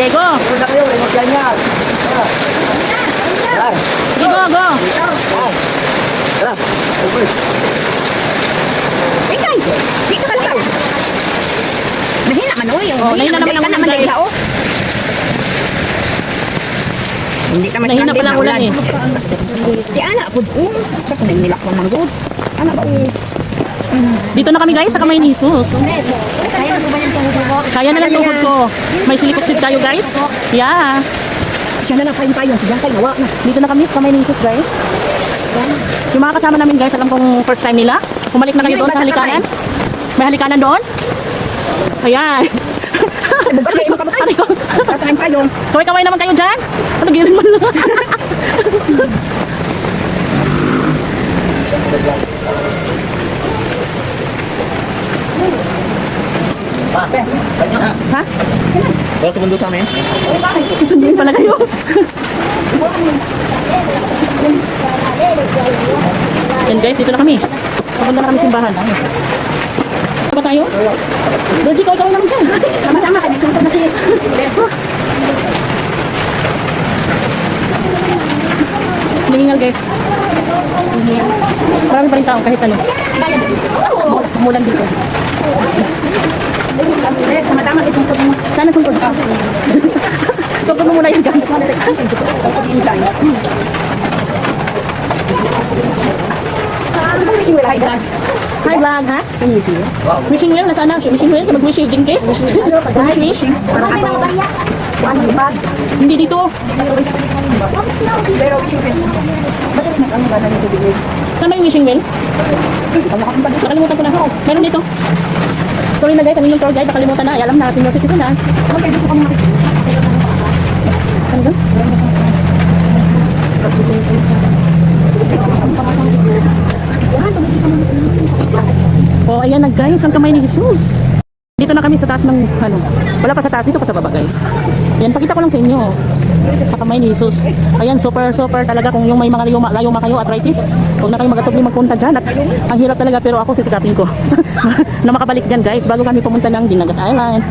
Okay, go. Punta kayo, huwag yan yan. Tara. Sige, go, go. Tara. Okay. Tingay. Dito ka lang. Mahina man oy. Oh, nahina naman ang ulan, guys. oh. Hindi ka mas Nahina pa lang ulan eh. Di ana pud um. Sa kunin nila ko man good. Ana ba oh. Dito na kami guys sa kamay ni Jesus. Kaya na ba yung tuhod ko? Kaya na lang tuhod ko. May silikopsid tayo guys. Yeah. Siya na lang payung payon. Siya kay nawa na. Dito na kami sa kamay ni Jesus guys. Yung mga kasama namin guys, alam kong first time nila. Bumalik na kayo doon sa halikanan. May halikanan doon? Ayan. Aray ko. Tatay payon. Kaway-kaway naman kayo dyan. Ano girin mo lang. Wala sa mundo sa amin. Sunduin pala kayo. Yan guys, dito na kami. Papunta na kami simbahan. Ano ba tayo? Roji, ikaw ikaw naman dyan. Tama-tama ka. Sunod na si Nangingal guys. Marami pa rin tao kahit ano. Umulan dito. Ka. Sana sungkod. sungkod mo muna guys. Wishing well, hi God. Hi vlog ha? Wishing well, nasaan na? Wishing well, mag-wishing din kayo? Mag-wish? Para ka to. Ano ba? Hindi dito. Pero wishing well. Nag-ano na nito din? Saan ba yung wishing well? Nakalimutan ko na. Meron dito. Sorry na guys, ang inyong tour guide, nakalimutan na. Ay, alam na, senior citizen na. Ano ba? Oh, ayan na guys, ang kamay ni Jesus. Dito na kami sa taas ng, ano, wala pa sa taas, dito pa sa baba guys. Ayan, pakita ko lang sa inyo. Sa kamay ni Jesus. Ayan, super, super talaga kung yung may mga layuma, layuma kayo, arthritis, huwag na kayo magatubli magpunta dyan. At ang hirap talaga, pero ako sisikapin ko. na makabalik dyan guys, bago kami pumunta ng Dinagat Island.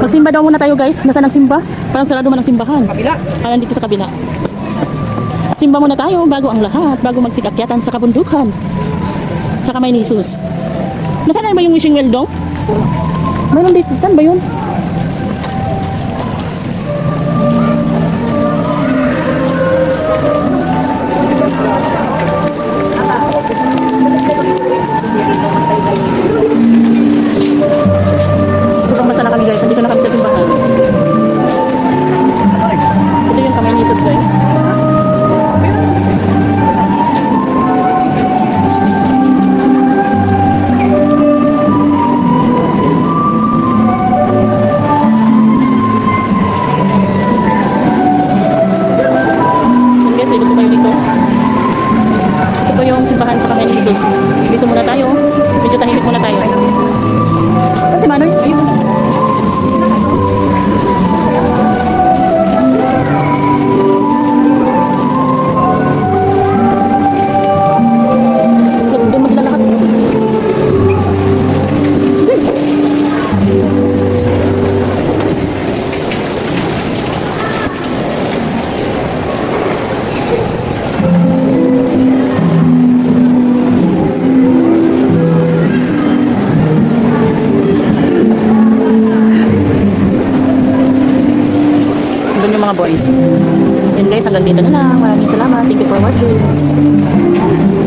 Magsimba daw muna tayo guys. Nasaan ang simba? Parang sarado man ang simbahan. Kabila. Ayan dito sa kabila. Simba muna tayo bago ang lahat, bago magsikakyatan sa kabundukan. Sa kamay ni Jesus. Nasaan na ba yung wishing well dong? Mayroon dito. Saan ba yun? Guys. Andito na kami sa simbahan. Ito yung kamay ni Jesus guys. Jesus. Dito muna tayo. Medyo tahimik muna tayo. Yun guys, hanggang dito na lang. Maraming salamat. Thank you for watching.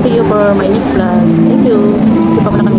See you for my next vlog. Thank you. Keep up.